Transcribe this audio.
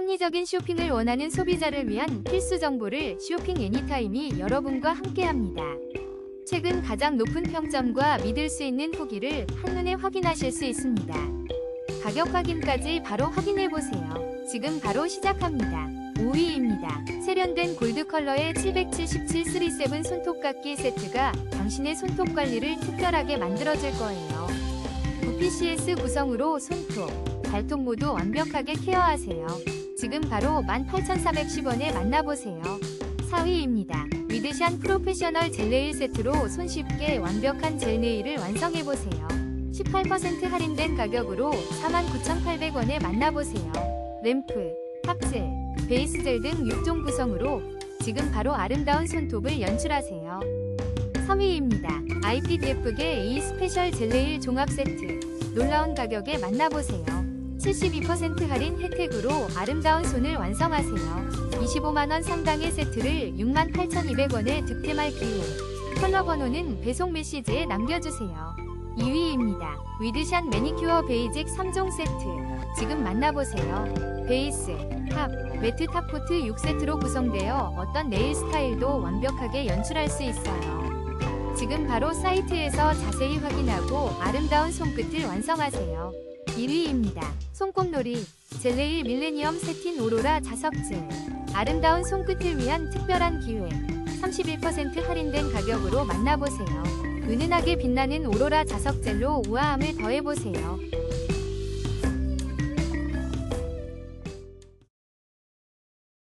합리적인 쇼핑을 원하는 소비자를 위한 필수 정보를 쇼핑 애니타임이 여러분과 함께합니다. 최근 가장 높은 평점과 믿을 수 있는 후기를 한눈에 확인하실 수 있습니다. 가격 확인까지 바로 확인해 보세요. 지금 바로 시작합니다. 5위입니다. 세련된 골드 컬러의 777 37 손톱깎이 세트가 당신의 손톱 관리를 특별하게 만들어줄 거예요. VPCS 구성으로 손톱, 발톱 모두 완벽하게 케어하세요. 지금 바로 18,410원에 만나보세요. 4위입니다. 위드샨 프로페셔널 젤네일 세트로 손쉽게 완벽한 젤네일을 완성해보세요. 18% 할인된 가격으로 49,800원에 만나보세요. 램프, 탑젤, 베이스젤 등 6종 구성으로 지금 바로 아름다운 손톱을 연출하세요. 3위입니다. IPDF계 A 스페셜 젤네일 종합 세트. 놀라운 가격에 만나보세요. 72% 할인 혜택으로 아름다운 손을 완성하세요. 25만원 상당의 세트를 68,200원에 득템할 기회. 컬러 번호는 배송 메시지에 남겨주세요. 2위입니다. 위드샷 매니큐어 베이직 3종 세트. 지금 만나보세요. 베이스, 탑, 매트 탑코트 6세트로 구성되어 어떤 네일 스타일도 완벽하게 연출할 수 있어요. 지금 바로 사이트에서 자세히 확인하고 아름다운 손끝을 완성하세요. 1위입니다. 손꼽놀이 젤레일 밀레니엄 세틴 오로라 자석젤 아름다운 손끝을 위한 특별한 기회 31% 할인된 가격으로 만나보세요. 은은하게 빛나는 오로라 자석 젤로 우아함을 더해보세요.